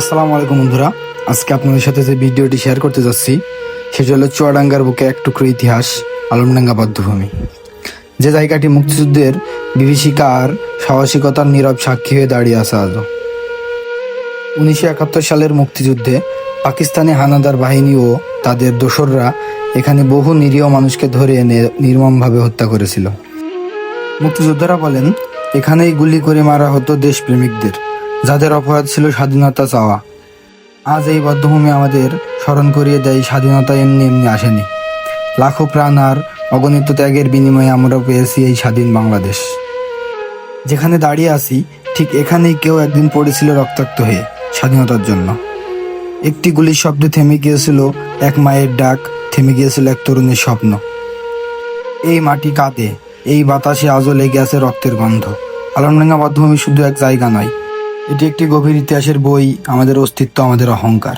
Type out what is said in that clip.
আসসালামু আলাইকুম বন্ধুরা। আজকে আপনাদের সাথে যে ভিডিওটি শেয়ার করতে যাচ্ছি, সেটা হলো চুয়াডাঙ্গার বুকে এক টুকরো ইতিহাস, আলমডাঙ্গা বদ্ধভূমি। যে জায়গাটি মুক্তিযুদ্ধের বিভীষিকা আর সাহসিকতার নীরব সাক্ষী হয়ে দাঁড়িয়ে আছে আজও। উনিশশো একাত্তর সালের মুক্তিযুদ্ধে পাকিস্তানি হানাদার বাহিনী ও তাদের দোসররা এখানে বহু নিরীহ মানুষকে ধরে এনে নির্মমভাবে হত্যা করেছিল। মুক্তিযোদ্ধারা বলেন, এখানেই গুলি করে মারা হতো দেশপ্রেমিকদের। যাদের অপরাধ ছিল স্বাধীনতা চাওয়া। আজ এই বদ্ধভূমি আমাদের স্মরণ করিয়ে দেয় স্বাধীনতা এমনি এমনি আসেনি। লাখো প্রাণ আর অগণিত ত্যাগের বিনিময়ে আমরা পেয়েছি এই স্বাধীন বাংলাদেশ। যেখানে দাঁড়িয়ে আছি, ঠিক এখানেই কেউ একদিন পড়েছিল রক্তাক্ত হয়ে স্বাধীনতার জন্য। একটি গুলির শব্দে থেমে গিয়েছিল এক মায়ের ডাক, থেমে গিয়েছিল এক তরুণের স্বপ্ন। এই মাটি কাঁদে, এই বাতাসে আজও লেগে আছে রক্তের গন্ধ। আলমডাঙ্গা বদ্ধভূমি শুধু এক জায়গা নয় এটি একটি গভীর ইতিহাসের বই আমাদের অস্তিত্ব আমাদের অহংকার।